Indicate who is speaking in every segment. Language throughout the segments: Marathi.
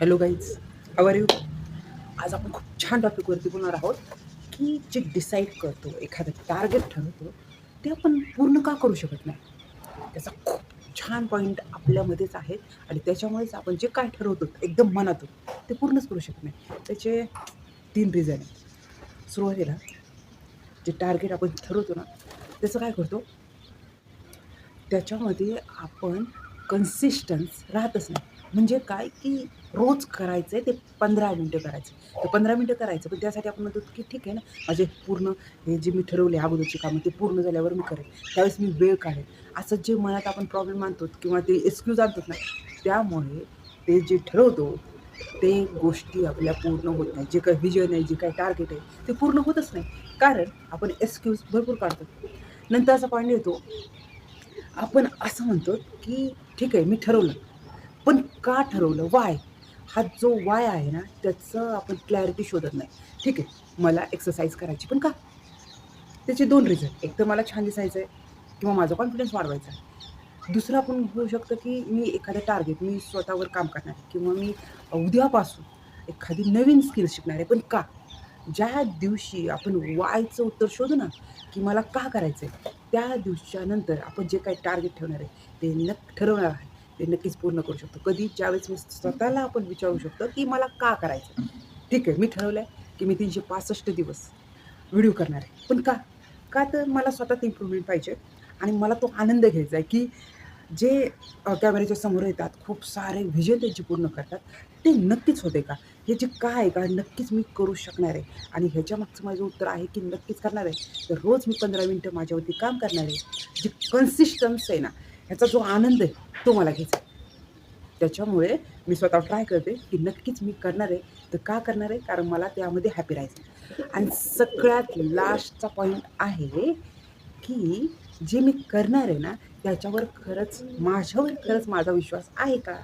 Speaker 1: हॅलो गाईज आवर यू आज आपण खूप छान टॉपिकवरती बोलणार आहोत की जे डिसाईड करतो एखादं टार्गेट ठरवतो ते आपण पूर्ण का करू शकत नाही? त्याचा खूप छान पॉईंट आपल्यामध्येच आहे आणि त्याच्यामुळेच आपण जे काय ठरवतो एकदम मनातून ते पूर्णच करू शकत नाही. त्याचे तीन रिझन आहेत. सुरुवातीला जे टार्गेट आपण ठरवतो ना त्याचं काय करतो? त्याच्यामध्ये आपण कन्सिस्टन्स राहतच नाही. म्हणजे काय की रोज करायचं आहे ते पंधरा मिनटं करायचं. ते पंधरा मिनटं करायचं. पण त्यासाठी आपण म्हणतो की ठीक आहे ना माझे पूर्ण हे जे मी ठरवले अगोदरची कामं ते पूर्ण झाल्यावर मी करेन त्यावेळेस मी वेळ काढेन असं जे मनात आपण प्रॉब्लेम आणतो किंवा ते एक्सक्यूज आणतो ना त्यामुळे ते जे ठरवतो ते गोष्टी आपल्या पूर्ण होत नाही. जे काही विजन आहे जे काही टार्गेट आहे ते पूर्ण होतच नाही. कारण आपण एक्सक्यूज भरपूर काढतो. नंतर असा पॉईंट येतो आपण असं म्हणतो की ठीक आहे मी ठरवलं. पण का ठरवलं? वाय हा जो वाय आहे ना त्याचं आपण क्लॅरिटी शोधत नाही. ठीक आहे मला एक्सरसाइज करायची पण का? त्याचे दोन रिझन एक तर मला छान दिसायचं आहे किंवा माझा कॉन्फिडन्स वाढवायचा आहे. दुसरं आपण होऊ शकतं की मी एखादं टार्गेट मी स्वतःवर काम करणार आहे किंवा मी उद्यापासून एखादी नवीन स्किल शिकणार आहे पण का? ज्या दिवशी आपण वायचं उत्तर शोधू ना की मला का करायचं आहे त्या दिवसानंतर आपण जे काही टार्गेट ठेवणार आहे ते नक्क ठरवणार आहे. ते नक्कीच पूर्ण करू शकतो. कधी ज्यावेळेस मी स्वतःला आपण विचारू शकतो की मला का करायचं ठीक आहे मी ठरवलं आहे की मी तीनशे पासष्ट दिवस व्हिडिओ करणार आहे. पण का? का तर मला स्वतःत इम्प्रूव्हमेंट पाहिजे आणि मला तो आनंद घ्यायचा आहे की जे कॅमेऱ्याच्या समोर येतात खूप सारे व्हिजन त्यांची पूर्ण करतात ते नक्कीच होते का? हे जे काय आहे का? नक्कीच मी करू शकणार आहे. आणि ह्याच्या मागचं माझं उत्तर आहे की नक्कीच करणार आहे. तर रोज मी पंधरा मिनटं माझ्यावरती काम करणार आहे. जी कन्सिस्टन्स आहे ना ह्याचा जो आनंद आहे तो मला घ्यायचा त्याच्यामुळे मी स्वतः ट्राय करते की नक्कीच मी करणार आहे. तर का करणार आहे? कारण मला त्यामध्ये हॅपी राहायचं आणि सगळ्यात लास्टचा पॉईंट आहे की जे मी करणार आहे ना त्याच्यावर खरंच माझ्यावर खरंच माझा विश्वास आहे का?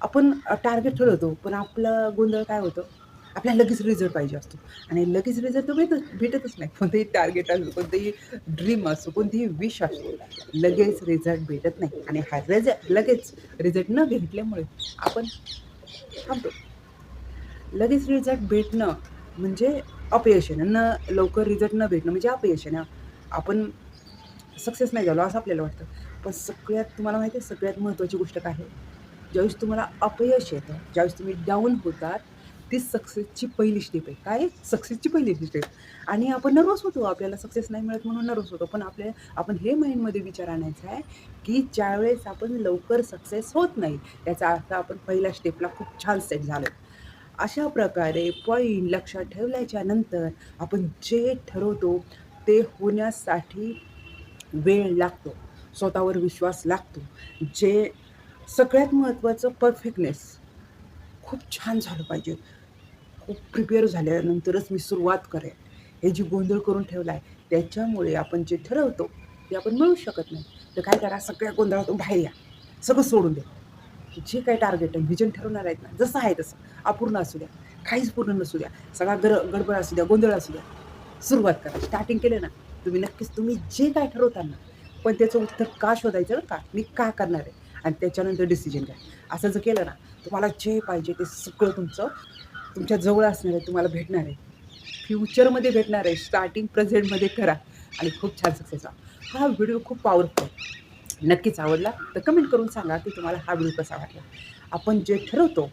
Speaker 1: आपण टार्गेट ठरवतो पण आपलं गोंधळ काय होतं? आपल्याला लगेच रिझल्ट पाहिजे असतो. आणि लगेच रिझल्ट तर भेटत भेटतच नाही. कोणतंही टार्गेट असो कोणतंही ड्रीम असो कोणतीही विश असो लगेच रिझल्ट भेटत नाही. आणि हा रिझ लगेच रिझल्ट न भेटल्यामुळे आपण थांबतो. लगेच रिझल्ट भेटणं म्हणजे अपयश आहे न लवकर रिझल्ट न भेटणं म्हणजे अपयश आहे ना आपण सक्सेस नाही झालो असं आपल्याला वाटतं. पण सगळ्यात तुम्हाला माहिती आहे सगळ्यात महत्त्वाची गोष्ट काय आहे? ज्यावेळेस तुम्हाला अपयश येतं ज्यावेळेस तुम्ही डाऊन होतात ती सक्सेसची पहिली स्टेप आहे. काय? सक्सेसची पहिली स्टेप आणि आपण नर्वस होतो. आपल्याला सक्सेस नाही मिळत म्हणून नर्वस होतो. पण आपल्या आपण हे माइंडमध्ये विचार आणायचा आहे की ज्यावेळेस आपण लवकर सक्सेस होत नाही याचा अर्थ आपण पहिल्या स्टेपला खूप छान सेट झालो अशा प्रकारे पॉईंट लक्षात ठेवल्याच्या नंतर आपण जे ठरवतो ते होण्यासाठी वेळ लागतो. स्वतःवर विश्वास लागतो. जे सगळ्यात महत्त्वाचं परफेक्टनेस खूप छान झालं पाहिजे. खूप प्रिपेअर झाल्यानंतरच मी सुरुवात करेन. हे जी गोंधळ करून ठेवला आहे त्याच्यामुळे आपण जे ठरवतो ते आपण मिळू शकत नाही. तर काय करा सगळ्या गोंधळातून बाहेर या. सगळं सोडून द्या. जे काही टार्गेट आहे व्हिजन ठरवणार आहेत ना जसं आहे तसं. अपूर्ण असू द्या. काहीच पूर्ण नसू द्या. सगळा गर गडबड असू द्या गोंधळ असू द्या. सुरुवात करा. स्टार्टिंग केलं ना तुम्ही नक्कीच तुम्ही जे काय ठरवता ना पण त्याचं उत्तर का शोधायचं का? मी का करणार आहे? आणि त्याच्यानंतर डिसिजन घ्या. असं जर केलं ना तुम्हाला जे पाहिजे ते सगळं तुमचं तुमच्या जवळ असणार आहे तुम्हाला भेटणार आहे. फ्युचरमध्ये भेटणार आहे. स्टार्टिंग प्रेझेंटमध्ये करा. आणि खूप छान सक्सेस व्हा. हा व्हिडिओ खूप पॉवरफुल नक्कीच आवडला तर कमेंट करून सांगा की तुम्हाला हा व्हिडिओ कसा वाटला. आपण जे ठरवतो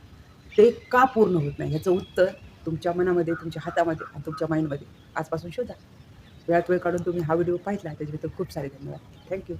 Speaker 1: ते का पूर्ण होत नाही? ह्याचं उत्तर तुमच्या मनामध्ये तुमच्या हातामध्ये आणि तुमच्या माइंडमध्ये आजपासून शोधा. वेळात वेळ काढून तुम्ही हा व्हिडिओ पाहिला त्याच्याबद्दल खूप सारे धन्यवाद. थँक्यू